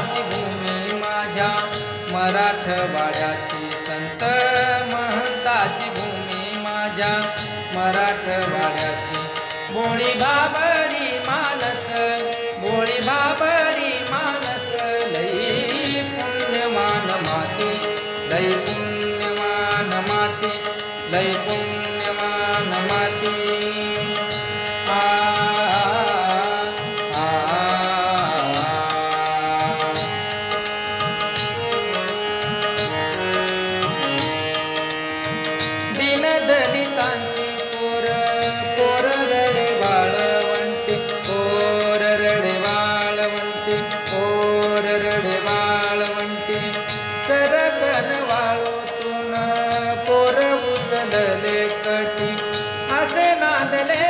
देशाची भूमी माझ्या मराठवाड्याची संत महंताची भूमी माझ्या मराठवाड्याची. बोळी बाबरी मानस बोळी बाबरी मानस लई पुण्यमान माती लई पुण्यमान माती लई पुण्यमान माती. संतांची पोर पोर रडे वाळवंटे पोर रडे वाळवंटे पोर रडे वाळवंटे सरकन वाळूतून पोर उचलले कटी असे नांदले